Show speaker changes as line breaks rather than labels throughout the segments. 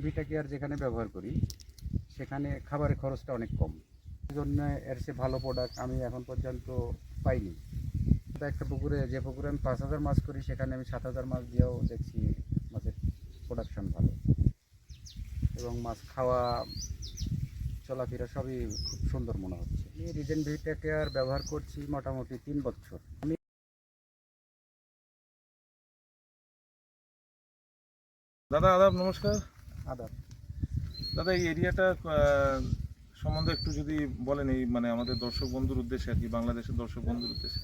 Care যেখানে ব্যবহার করি, সেখানে খাবারের খরচটা অনেক কম। এই জন্য এর সে ভালো প্রোডাক্ট আমি এখন পর্যন্ত পাইনি। একটা পুকুরে, যে পুকুরে আমি পাঁচ হাজার মাছ করি, সেখানে আমি সাত হাজার মাছ দিয়েও দেখছি মাছের প্রোডাকশন ভালো। এবং মাছ খাওয়া, চলাফেরা সবই খুব সুন্দর মনে হচ্ছে। আমি রিজেন ভিটা কেয়ার ব্যবহার করছি মোটামুটি তিন বছর। আমি
দাদা, আদাব নমস্কার।
আদার।
দাদা এই এরিয়াটা সম্বন্ধে একটু যদি বলেন এই মানে আমাদের দর্শক বন্ধুর উদ্দেশ্যে আর কি বাংলাদেশের দর্শক বন্ধুর উদ্দেশ্যে।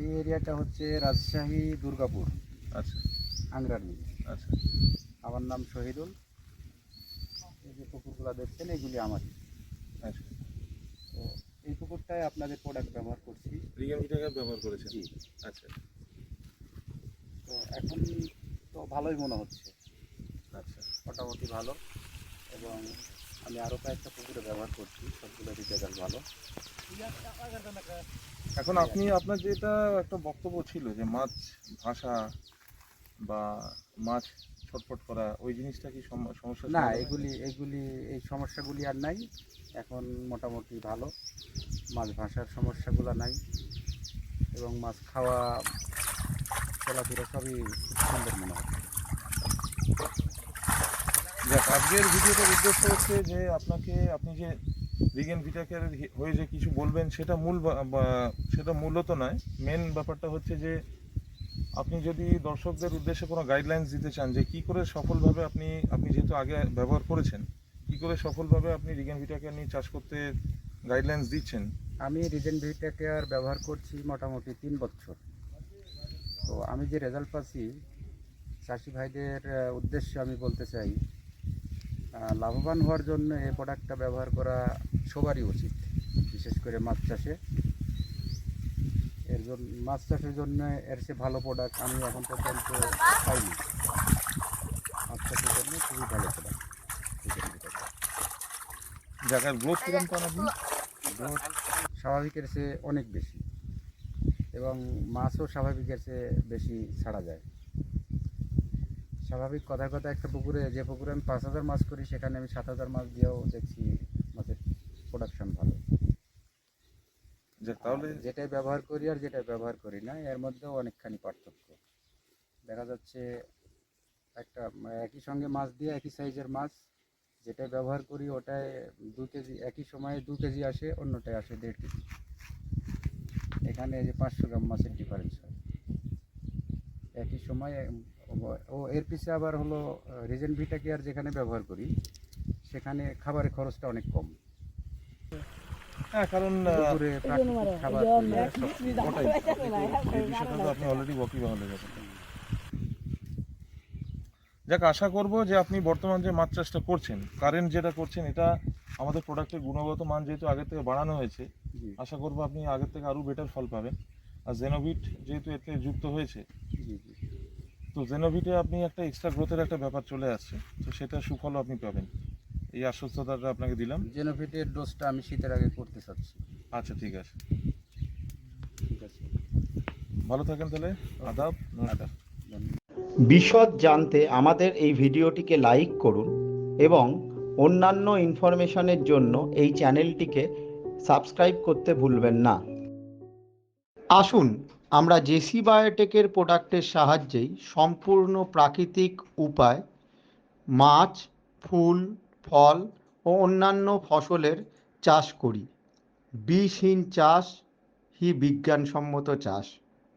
এই এরিয়াটা হচ্ছে রাজশাহী দুর্গাপুর
আচ্ছা।
আংরার মিল
আচ্ছা।
আমার নাম শহীদুল। এই যে পুকুরগুলো দেখছেন এগুলি আমারই
আচ্ছা।
তো এই পুকুরটায় আপনাদের প্রোডাক্ট ব্যবহার করছি।
ভিটাকে ব্যবহার করেছেন?
জি।
আচ্ছা।
তো এখন তো ভালোই মনে হচ্ছে।
আচ্ছা
মোটামুটি ভালো। এবং আমি আরও কয়েকটা পুকুরে ব্যবহার করছি সবগুলোরই রেজাল্ট ভালো।
এখন আপনি আপনার যেটা একটা বক্তব্য ছিল যে মাছ ভাষা বা মাছ ছটফট করা ওই জিনিসটা কি সম- সমস্যা
না এগুলি এগুলি এই সমস্যাগুলি আর নাই। এখন মোটামুটি ভালো। মাছ ভাষার সমস্যাগুলো নাই। এবং মাছ খাওয়া চলাফেরা সবই সুন্দর মনে
যাক আজকের ভিডিওটার উদ্দেশ্য হচ্ছে যে আপনাকে, আপনি যে রিগেন ভিটাকের হয়ে যে কিছু বলবেন, সেটা মূল সেটা মূলত নয়। মেন ব্যাপারটা হচ্ছে যে আপনি যদি দর্শকদের উদ্দেশ্যে কোনো গাইডলাইন্স দিতে চান যে কি করে সফলভাবে আপনি আপনি যেহেতু আগে ব্যবহার করেছেন, কি করে সফলভাবে আপনি রিগেন ভিটাকে নিয়ে চাষ করতে গাইডলাইন্স দিচ্ছেন?
আমি ভিটা কেয়ার ব্যবহার করছি মোটামুটি তিন বছর। তো আমি যে রেজাল্ট পাচ্ছি চাষি ভাইদের উদ্দেশ্যে আমি বলতে চাই লাভবান হওয়ার জন্য এই প্রোডাক্টটা ব্যবহার করা সবারই উচিত, বিশেষ করে মাছ চাষে। এর জন্য, মাছ চাষের জন্য এর সে ভালো প্রোডাক্ট আমি এখন পর্যন্ত পাইনি। মাছ চাষের জন্য খুবই ভালো প্রোডাক্ট
জায়গার গ্রোথ পান আপনি
গ্রোথ স্বাভাবিকের চেয়ে অনেক বেশি। এবং মাছও স্বাভাবিকের চেয়ে বেশি ছাড়া যায়। স্বাভাবিক কথায় কথা একটা পুকুরে যে পুকুরে আমি পাঁচ হাজার মাছ করি সেখানে আমি সাত হাজার মাছ দিয়েও দেখছি মাছের প্রোডাকশন ভালো।
তাহলে
যেটাই ব্যবহার করি আর যেটা ব্যবহার করি না এর মধ্যেও অনেকখানি পার্থক্য। দেখা যাচ্ছে একটা মানে একই সঙ্গে মাছ দিয়ে একই সাইজের মাছ যেটা ব্যবহার করি ওটায় দু কেজি একই সময়ে দু কেজি আসে অন্যটায় আসে দেড় কেজি। এখানে এই যে পাঁচশো গ্রাম মাছের ডিফারেন্স হয়। একই সময়ে ও- এর পিছে আবার হলো রিজেন ভিটা কেয়ার যেখানে ব্যবহার করি সেখানে খাবারের খরচটা অনেক কম।
হ্যাঁ কারণ
খাবার
আপনি অলরেডি হয়ে যাক আশা করব যে আপনি বর্তমান যে মাছ চাষটা করছেন কারেন্ট যেটা করছেন এটা আমাদের প্রোডাক্টের গুণগত মান যেহেতু আগের থেকে বাড়ানো হয়েছে আশা করব আপনি আগের থেকে আরও বেটার ফল পাবেন। আর জেনোভিট যেহেতু এতে যুক্ত হয়েছে
জি জি।
তো জেনোভিটে আপনি একটা এক্সট্রা গ্রোথের একটা ব্যাপার চলে আসছে। তো সেটা সুফলও আপনি পাবেন। এই আশ্বস্ততাটা আপনাকে দিলাম।
জেনোভিটের ডোজটা আমি শীতের আগে করতে চাচ্ছি।
আচ্ছা ঠিক আছে।
ঠিক আছে।
ভালো থাকেন তাহলে। আদাব নমস্কার।
বিশদ জানতে আমাদের এই ভিডিওটিকে লাইক করুন এবং অন্যান্য ইনফরমেশনের জন্য এই চ্যানেলটিকে সাবস্ক্রাইব করতে ভুলবেন না। আসুন আমরা জেসি বায়োটেকের প্রোডাক্টের সাহায্যেই সম্পূর্ণ প্রাকৃতিক উপায়, মাছ, ফুল, ফল ও অন্যান্য ফসলের চাষ করি। বিষহীন চাষ হি বিজ্ঞানসম্মত চাষ।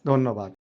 ধন্যবাদ।